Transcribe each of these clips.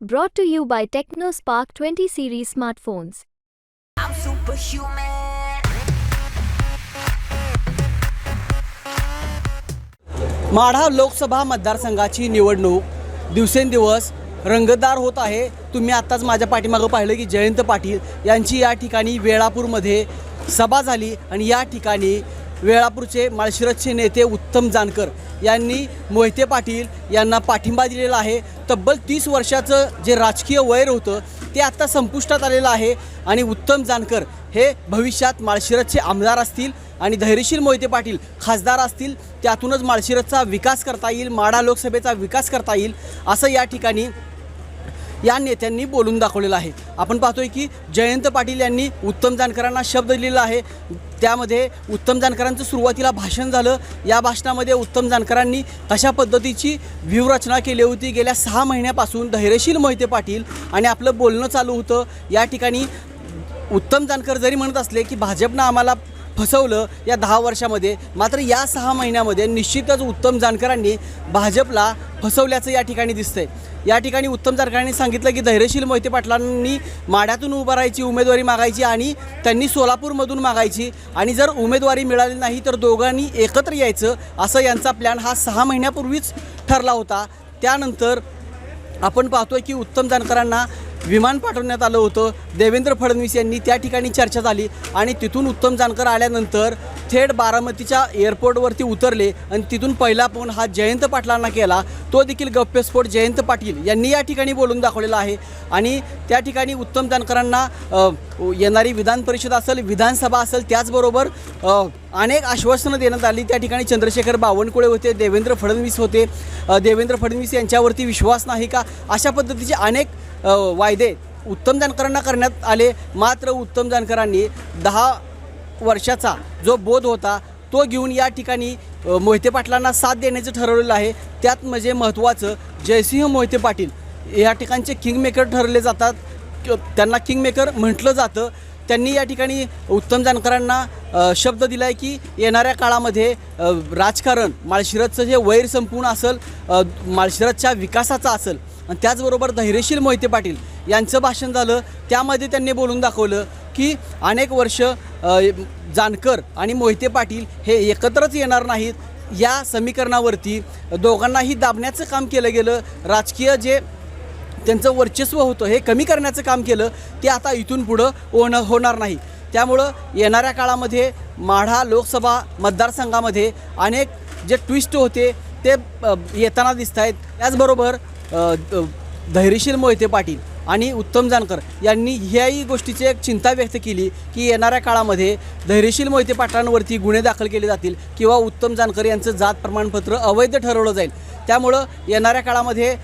Brought to you by TechnoSpark 20 series smartphones. I'm superhuman. Madha Lok Sabha मतदारसंघाची निवडणूक दिवसेंदिवस रंगतदार होत आहे तुम्ही आत्ताच माझ्या पाठीमागं पाहिलं की जयंत पाटील यांची या ठिकाणी वेळापूरमध्ये सभा झाली आणि या ठिकाणी वेळापूरचे माळशिरसचे नेते उत्तम जानकर यांनी मोहिते पाटील यांना पाठिंबा दिलेला आहे. तब्बल तीस वर्षाचं जे राजकीय वैर होतं ते आत्ता संपुष्टात आलेलं आहे आणि उत्तम जानकर हे भविष्यात माळशिरसचे आमदार असतील आणि धैर्यशील मोहिते पाटील खासदार असतील. त्यातूनच माळशिरसचा विकास करता येईल माढा लोकसभेचा विकास करता येईल असं या ठिकाणी या नेत्यांनी बोलून दाखवलेलं आहे. आपण पाहतोय की जयंत पाटील यांनी उत्तम जानकरांना शब्द दिलेला आहे. त्यामध्ये उत्तम जानकरांचं सुरुवातीला भाषण झालं. या भाषणामध्ये उत्तम जानकरांनी कशा पद्धतीची व्यूहरचना केली होती. गेल्या सहा महिन्यापासून धैर्यशील मोहिते पाटील आणि आपलं बोलणं चालू होतं. या ठिकाणी उत्तम जानकर जरी म्हणत असले की भाजपनं आम्हाला फसवलं या दहा वर्षामध्ये. मात्र या सहा महिन्यामध्ये निश्चितच उत्तम जानकरांनी भाजपला फसवल्याचं या ठिकाणी दिसतंय. या ठिकाणी उत्तम जानकरांनी सांगितलं की धैर्यशील मोहिते पाटलांनी माड्यातून उभं राहायची उमेदवारी मागायची आणि त्यांनी सोलापूरमधून मागायची. आणि जर उमेदवारी मिळाली नाही तर दोघांनी एकत्र यायचं असं यांचा प्लॅन हा सहा महिन्यापूर्वीच ठरला होता. त्यानंतर आपण पाहतोय की उत्तम जानकरांना विमान पाठवण्यात आलं होतं. देवेंद्र फडणवीस यांनी त्या ठिकाणी चर्चा झाली आणि तिथून उत्तम जानकर आल्यानंतर थेट बारामतीच्या एअरपोर्टवरती उतरले आणि तिथून पहिला फोन हा जयंत पाटलांना केला. तो देखील गप्पेस्फोट जयंत पाटील यांनी या ठिकाणी बोलून दाखवलेला आहे. आणि त्या ठिकाणी उत्तम जानकरांना येणारी विधान परिषद असेल विधानसभा असेल त्याचबरोबर अनेक आश्वासनं देण्यात आली. त्या ठिकाणी चंद्रशेखर बावनकुळे होते देवेंद्र फडणवीस होते. देवेंद्र फडणवीस यांच्यावरती विश्वास नाही का? अशा पद्धतीचे अनेक वायदे उत्तम जानकरांना करण्यात आले. मात्र उत्तम जानकरांनी दहा वर्षाचा जो बोध होता तो घेऊन या ठिकाणी मोहिते पाटलांना साथ देण्याचं ठरवलेलं आहे. त्यात म्हणजे महत्त्वाचं जयसिंह मोहिते पाटील या ठिकाणचे किंगमेकर ठरले जातात. त्यांना किंगमेकर म्हटलं जातं. त्यांनी या ठिकाणी उत्तम जानकरांना शब्द दिला आहे की येणाऱ्या काळामध्ये राजकारण माळशिरसचं जे वैर संपूर्ण असेल अ, माळशिरसच्या विकासाचा असेल. आणि त्याचबरोबर धैर्यशील मोहिते पाटील यांचं भाषण झालं. त्यामध्ये त्यांनी बोलून दाखवलं. की अनेक वर्ष जानकर आणि मोहिते पाटील हे एकत्रच येणार नाहीत. या समीकरणावरती दोघांनाही दाबण्याचं काम केलं गेलं. राजकीय जे त्यांचं वर्चस्व होतं हे कमी करण्याचं काम केलं ते आता इथून पुढं होणं होणार नाही. त्यामुळं येणाऱ्या काळामध्ये माढा लोकसभा मतदारसंघामध्ये अनेक जे ट्विस्ट होते ते येताना दिसत आहेत त्याचबरोबर द- धैर्यशील मोहिते पाटील आणि उत्तम जानकर यांनी ह्याही गोष्टीची एक चिंता व्यक्त केली की येणाऱ्या काळामध्ये धैर्यशील मोहिते पाटलांवरती गुन्हे दाखल केले जातील किंवा उत्तम जानकर यांचं जात प्रमाणपत्र अवैध ठरवलं जाईल. त्यामुळं येणाऱ्या काळामध्ये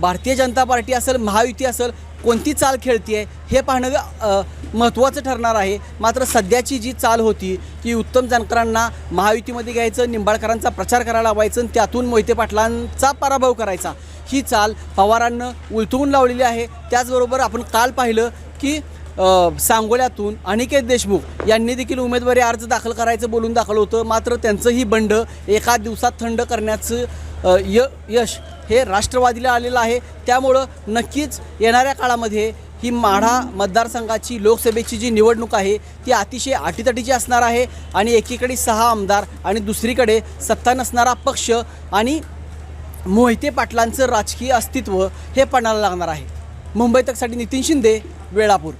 भारतीय जनता पार्टी असेल महायुती असेल कोणती चाल खेळती आहे हे पाहणं महत्त्वाचं ठरणार आहे. मात्र सध्याची जी चाल होती की उत्तम जानकरांना महायुतीमध्ये घ्यायचं निंबाळकरांचा प्रचार करायला लावायचं आणि त्यातून मोहिते पाटलांचा पराभव करायचा. ही चाल पवारांनं उलटवून लावलेली आहे. त्याचबरोबर आपण काल पाहिलं की सांगोल्यातून अनिकेत देशमुख यांनी देखील उमेदवारी अर्ज दाखल करायचं बोलून दाखलं होतं. मात्र त्यांचंही बंड एका दिवसात थंड करण्याचं य यश हे राष्ट्रवादीला आलेलं आहे. त्यामुळं नक्कीच येणाऱ्या काळामध्ये ही माढा मतदारसंघाची लोकसभेची जी निवडणूक आहे ती अतिशय आटीतटीची असणार आहे आणि एकीकडे सहा आमदार आणि दुसरीकडे सत्ता नसणारा पक्ष आणि मोहिते पाटलांचं राजकीय अस्तित्व हे पणाला लागणार आहे. मुंबई तकसाठी नितीन शिंदे वेळापूर.